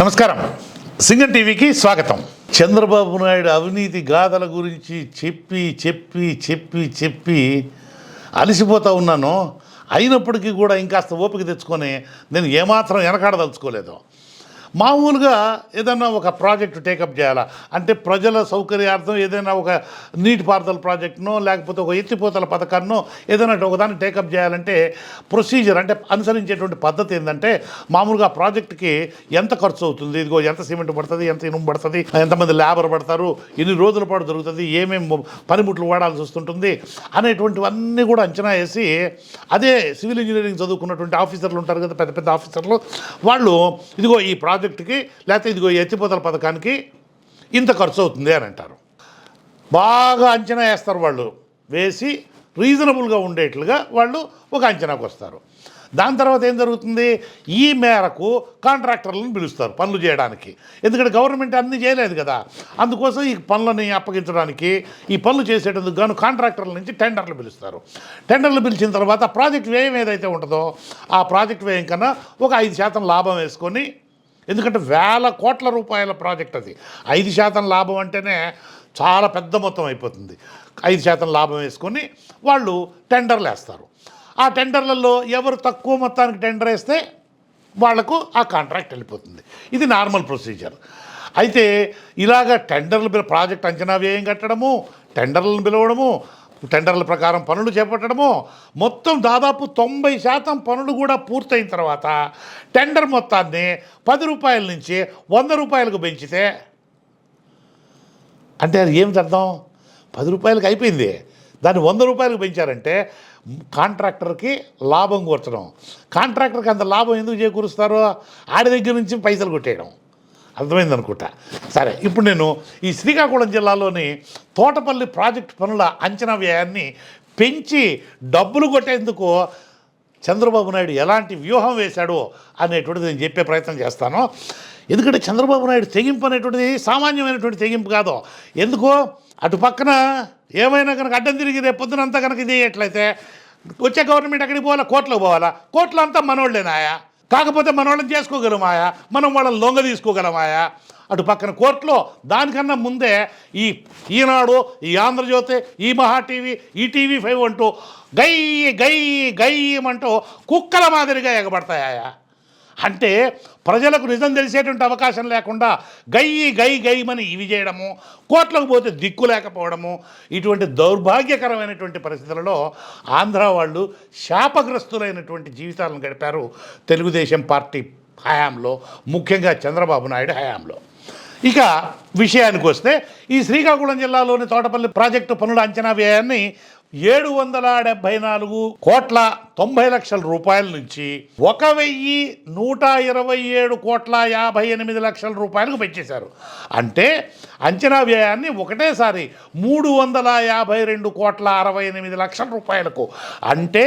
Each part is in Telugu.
నమస్కారం. సింగన్ టీవీకి స్వాగతం. చంద్రబాబు నాయుడు అవినీతి గాథల గురించి చెప్పి చెప్పి చెప్పి చెప్పి అలసిపోతూ ఉన్నాను. అయినప్పటికీ కూడా ఇంకాస్త ఓపిక తెచ్చుకొని నేను ఏమాత్రం వెనకాడదలుచుకోలేదు. మామూలుగా ఏదైనా ఒక ప్రాజెక్టు టేకప్ చేయాలా? అంటే ప్రజల సౌకర్యార్థం ఏదైనా ఒక నీటిపారుదల ప్రాజెక్టునో లేకపోతే ఒక ఎత్తిపోతల పథకాన్నో ఏదైనా ఒకదాన్ని టేకప్ చేయాలంటే ప్రొసీజర్ అంటే అనుసరించేటువంటి పద్ధతి ఏంటంటే మామూలుగా ప్రాజెక్టుకి ఎంత ఖర్చు అవుతుంది? ఇదిగో ఎంత సిమెంట్ పడుతుంది? ఎంత ఇనుము పడుతుంది? ఎంతమంది లేబర్ పడతారు? ఎన్ని రోజుల పాటు దొరుకుతుంది? ఏమేమి పనిముట్లు వాడాల్సి వస్తుంటుంది? అనేటువంటివన్నీ కూడా అంచనా వేసి అదే సివిల్ ఇంజనీరింగ్ చదువుకున్నటువంటి ఆఫీసర్లు ఉంటారు కదా పెద్ద పెద్ద ఆఫీసర్లు వాళ్ళు ఇదిగో ఈ ప్రాజెక్ట్ ప్రాజెక్టుకి లేకపోతే ఇదిగో ఎత్తిపోతల పథకానికి ఇంత ఖర్చు అవుతుంది అని అంటారు. బాగా అంచనా వేస్తారు వాళ్ళు. వేసి రీజనబుల్గా ఉండేట్లుగా వాళ్ళు ఒక అంచనాకు వస్తారు. దాని తర్వాత ఏం జరుగుతుంది? ఈ మేరకు కాంట్రాక్టర్లను పిలుస్తారు పనులు చేయడానికి. ఎందుకంటే గవర్నమెంట్ అన్నీ చేయలేదు కదా. అందుకోసం ఈ పనులని అప్పగించడానికి ఈ పనులు చేసేటందుకు గాను కాంట్రాక్టర్ల నుంచి టెండర్లు పిలుస్తారు. టెండర్లు పిలిచిన తర్వాత ప్రాజెక్ట్ వ్యయం ఏదైతే ఉంటుందో ఆ ప్రాజెక్ట్ వ్యయం కన్నా ఒక ఐదు శాతం లాభం వేసుకొని ఎందుకంటే వేల కోట్ల రూపాయల ప్రాజెక్ట్ అది. ఐదు శాతం లాభం అంటేనే చాలా పెద్ద మొత్తం అయిపోతుంది. ఐదు శాతం లాభం వేసుకొని వాళ్ళు టెండర్లు వేస్తారు. ఆ టెండర్లలో ఎవరు తక్కువ మొత్తానికి టెండర్ వేస్తే వాళ్ళకు ఆ కాంట్రాక్ట్ వెళ్ళిపోతుంది. ఇది నార్మల్ ప్రొసీజర్. అయితే ఇలాగ టెండర్లు ప్రాజెక్ట్ అంచనా వ్యయం కట్టడము టెండర్లను పిలవడము టెండర్ల ప్రకారం పనులు చేపట్టడము మొత్తం దాదాపు తొంభై శాతం పనులు కూడా పూర్తయిన తర్వాత టెండర్ మొత్తాన్ని పది రూపాయల నుంచి వంద రూపాయలకు పెంచితే అంటే అది ఏమిటి అర్థం? పది రూపాయలకు అయిపోయింది. దాన్ని వంద రూపాయలకు పెంచారంటే కాంట్రాక్టర్కి లాభం కూర్చడం. కాంట్రాక్టర్కి అంత లాభం ఎందుకు చేకూరుస్తారో? ఆడి దగ్గర నుంచి పైసలు కొట్టేయడం. అర్థమైంది అనుకుంటా. సరే ఇప్పుడు నేను ఈ శ్రీకాకుళం జిల్లాలోని తోటపల్లి ప్రాజెక్ట్ పనుల అంచనా వ్యయాన్ని పెంచి డబ్బులు కొట్టేందుకు చంద్రబాబు నాయుడు ఎలాంటి వ్యూహం వేశాడో అనేటువంటిది నేను చెప్పే ప్రయత్నం చేస్తాను. ఎందుకంటే చంద్రబాబు నాయుడు తెగింపు అనేటువంటిది సామాన్యమైనటువంటి తెగింపు కాదు. ఎందుకో? అటు పక్కన ఏమైనా కనుక అడ్డం తిరిగి రేపు పొద్దునంతా కనుక ఇది అయ్యేట్లయితే వచ్చే గవర్నమెంట్ అక్కడికి పోవాలా? కోర్టులో పోవాలా? కోర్టులో అంతా మనోళ్ళేనాయా కాకపోతే మనోళ్ళని చేసుకోగలమాయా మనం వాళ్ళని లొంగ తీసుకోగలమాయా అటు పక్కన కోర్టులో దానికన్నా ముందే ఈ ఈనాడు ఈ ఆంధ్రజ్యోతి ఈ మహా టీవీ ఈ టీవీ ఫైవ్ అంటూ గై గై గయ్యమంటూ కుక్కల మాదిరిగా ఎగబడతాయా అంటే ప్రజలకు నిజం తెలిసేటువంటి అవకాశం లేకుండా గయ్యి గై గయ్యమని ఇవి చేయడము కోట్లకు పోతే దిక్కు లేకపోవడము ఇటువంటి దౌర్భాగ్యకరమైనటువంటి పరిస్థితులలో ఆంధ్ర వాళ్ళు శాపగ్రస్తులైనటువంటి జీవితాలను గడిపారు తెలుగుదేశం పార్టీ హయాంలో ముఖ్యంగా చంద్రబాబు నాయుడు హయాంలో. ఇక విషయానికి వస్తే ఈ శ్రీకాకుళం జిల్లాలోని తోటపల్లి ప్రాజెక్టు పనుల అంచనా వ్యయాన్ని ఏడు వందల డెబ్బై నాలుగు కోట్ల తొంభై లక్షల రూపాయల నుంచి ఒక వెయ్యి నూట ఇరవై ఏడు కోట్ల యాభై ఎనిమిది లక్షల రూపాయలకు పెంచేశారు. అంటే అంచనా వ్యయాన్ని ఒకటేసారి మూడు వందల యాభై రెండు కోట్ల అరవై ఎనిమిది లక్షల రూపాయలకు అంటే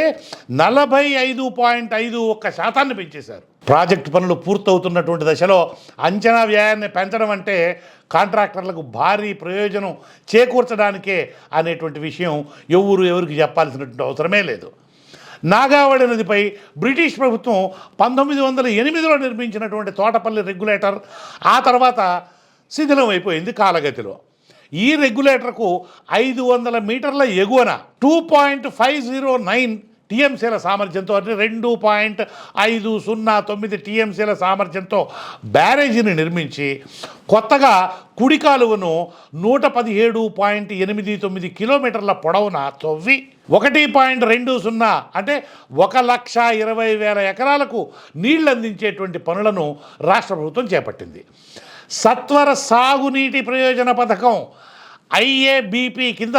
నలభై ఐదు పాయింట్ ఐదు ఒక్క శాతాన్ని పెంచేశారు. ప్రాజెక్టు పనులు పూర్తవుతున్నటువంటి దశలో అంచనా వ్యయాన్ని పెంచడం అంటే కాంట్రాక్టర్లకు భారీ ప్రయోజనం చేకూర్చడానికే అనేటువంటి విషయం ఎవరు ఎవరికి చెప్పాల్సినటువంటి అవసరమే లేదు. నాగావళి నదిపై బ్రిటిష్ ప్రభుత్వం పంతొమ్మిది వందల ఎనిమిదిలో నిర్మించినటువంటి తోటపల్లి రెగ్యులేటర్ ఆ తర్వాత శిథిలం అయిపోయింది కాలగతిలో. ఈ రెగ్యులేటర్కు ఐదు వందల మీటర్ల ఎగువన two point five zero nine టీఎంసీల సామర్థ్యంతో అంటే రెండు పాయింట్ ఐదు సున్నా తొమ్మిది టీఎంసీల సామర్థ్యంతో బ్యారేజీని నిర్మించి కొత్తగా కుడి కాలువను నూట పదిహేడు పాయింట్ ఎనిమిది తొమ్మిది కిలోమీటర్ల పొడవున తవ్వి ఒకటి పాయింట్ రెండు సున్నా అంటే ఒక లక్ష ఇరవై వేల ఎకరాలకు నీళ్ళు అందించేటువంటి పనులను రాష్ట్ర ప్రభుత్వం చేపట్టింది. సత్వర సాగునీటి ప్రయోజన పథకం ఐఏబిపి కింద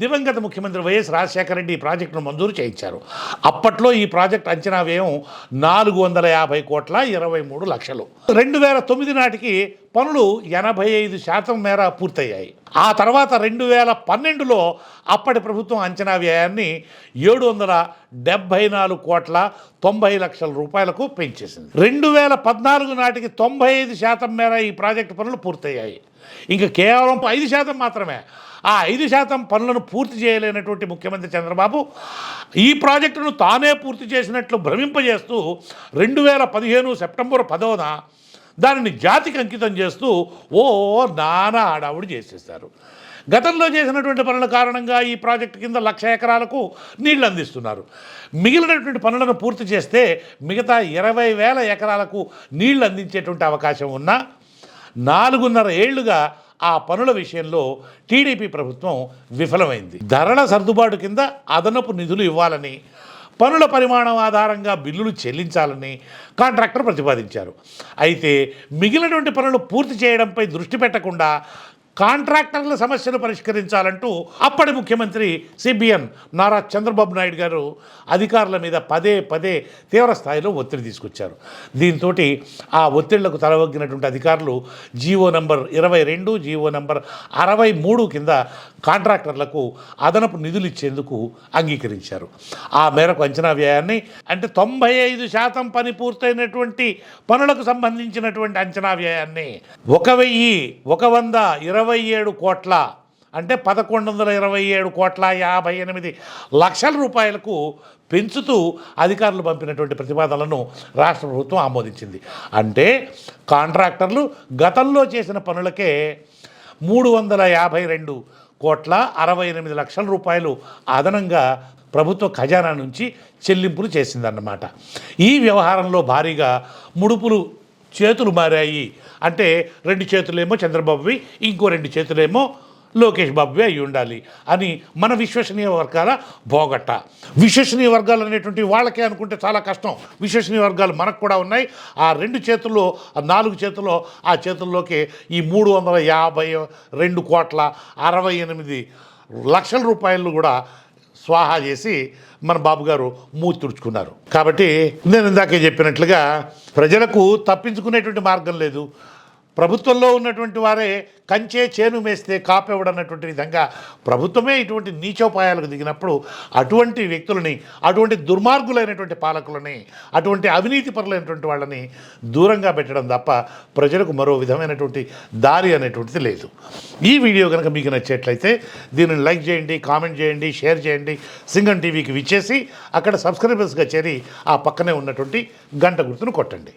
దివంగత ముఖ్యమంత్రి వైఎస్ రాజశేఖర రెడ్డి ఈ ప్రాజెక్టును మంజూరు చేయించారు. అప్పట్లో ఈ ప్రాజెక్ట్ అంచనా వ్యయం నాలుగు వందల యాభై కోట్ల ఇరవై మూడు లక్షలు. రెండు వేల తొమ్మిది నాటికి పనులు ఎనభై ఐదు శాతం మేర పూర్తయ్యాయి. ఆ తర్వాత రెండు వేల పన్నెండులో అప్పటి ప్రభుత్వం అంచనా వ్యయాన్ని ఏడు వందల డెబ్భై నాలుగు కోట్ల తొంభై లక్షల రూపాయలకు పెంచేసింది. రెండు వేల పద్నాలుగు నాటికి తొంభై ఐదు శాతం మేర ఈ ప్రాజెక్టు పనులు పూర్తయ్యాయి. ఇంకా కేవలం ఐదు శాతం మాత్రమే. ఆ ఐదు శాతం పనులను పూర్తి చేయలేనటువంటి ముఖ్యమంత్రి చంద్రబాబు ఈ ప్రాజెక్టును తానే పూర్తి చేసినట్లు భ్రమింపజేస్తూ రెండు వేల పదిహేను సెప్టెంబర్ పదవన దానిని జాతికి అంకితం చేస్తూ ఓ నానా ఆడావుడి చేసేస్తారు గతంలో చేసినటువంటి పనుల కారణంగా ఈ ప్రాజెక్టు కింద లక్ష ఎకరాలకు నీళ్ళు అందిస్తున్నారు. మిగిలినటువంటి పనులను పూర్తి చేస్తే మిగతా ఇరవై వేల ఎకరాలకు నీళ్ళు అందించేటువంటి అవకాశం ఉన్నా నాలుగున్నర ఏళ్ళుగా ఆ పనుల విషయంలో టీడీపీ ప్రభుత్వం విఫలమైంది. ధరల సర్దుబాటు కింద అదనపు నిధులు ఇవ్వాలని పనుల పరిమాణం ఆధారంగా బిల్లులు చెల్లించాలని కాంట్రాక్టర్ ప్రతిపాదించారు. అయితే మిగిలినటువంటి పనులు పూర్తి చేయడంపై దృష్టి పెట్టకుండా కాంట్రాక్టర్ల సమస్యను పరిష్కరించాలంటూ అప్పటి ముఖ్యమంత్రి సిబిఎన్ నారా చంద్రబాబు నాయుడు గారు అధికారుల మీద పదే పదే తీవ్ర స్థాయిలో ఒత్తిడి తీసుకొచ్చారు. దీంతో ఆ ఒత్తిళ్ళకు తలవగ్గినటువంటి అధికారులు జీవో నంబర్ ఇరవై రెండు జీవో నంబర్ అరవై మూడు కింద కాంట్రాక్టర్లకు అదనపు నిధులు ఇచ్చేందుకు అంగీకరించారు. ఆ మేరకు అంచనా వ్యయాన్ని అంటే తొంభై ఐదు శాతం పని పూర్తయినటువంటి పనులకు సంబంధించినటువంటి అంచనా వ్యయాన్ని ఒక వెయ్యి ఒక వంద ఇరవై ఇరవై ఏడు కోట్ల అంటే పదకొండు వందల ఇరవై ఏడు కోట్ల యాభై ఎనిమిది లక్షల రూపాయలకు పెంచుతూ అధికారులు పంపినటువంటి ప్రతిపాదనలను రాష్ట్ర ప్రభుత్వం ఆమోదించింది. అంటే కాంట్రాక్టర్లు గతంలో చేసిన పనులకే మూడు వందల యాభై రెండు కోట్ల అరవై ఎనిమిది లక్షల రూపాయలు అదనంగా ప్రభుత్వ ఖజానా నుంచి చెల్లింపులు చేసిందన్నమాట. ఈ వ్యవహారంలో భారీగా ముడుపులు చేతులు మారాయి. అంటే రెండు చేతులేమో చంద్రబాబువి ఇంకో రెండు చేతులేమో లోకేష్ బాబువి అయి ఉండాలి అని మన విశ్వసనీయ వర్గాల బోగట్ట. విశ్వసనీయ వర్గాలు అనేటువంటి వాళ్ళకే అనుకుంటే చాలా కష్టం. విశ్వసనీయ వర్గాలు మనకు కూడా ఉన్నాయి. ఆ రెండు చేతుల్లో ఆ నాలుగు చేతుల్లో ఆ చేతుల్లోకి ఈ మూడు వందల యాభై రెండు కోట్ల అరవై ఎనిమిది లక్షల రూపాయలు కూడా స్వాహా చేసి మన బాబు గారు మూతి తుడుచుకున్నారు. కాబట్టి నేను ఇందాకే చెప్పినట్లుగా ప్రజలకు తప్పించుకునేటువంటి మార్గం లేదు. ప్రభుత్వంలో ఉన్నటువంటి వారే కంచే చేను మేస్తే కాపెవడన్నటువంటి విధంగా ప్రభుత్వమే ఇటువంటి నీచోపాయాలకు దిగినప్పుడు అటువంటి వ్యక్తులని అటువంటి దుర్మార్గులైనటువంటి పాలకులని అటువంటి అవినీతి పరులైనటువంటి వాళ్ళని దూరంగా పెట్టడం తప్ప ప్రజలకు మరో విధమైనటువంటి దారి అనేటువంటిది లేదు. ఈ వీడియో కనుక మీకు నచ్చేట్లయితే దీనిని లైక్ చేయండి కామెంట్ చేయండి షేర్ చేయండి సింగం టీవీకి విచ్చేసి అక్కడ సబ్స్క్రైబర్స్గా చేరి ఆ పక్కనే ఉన్నటువంటి గంట గుర్తును కొట్టండి.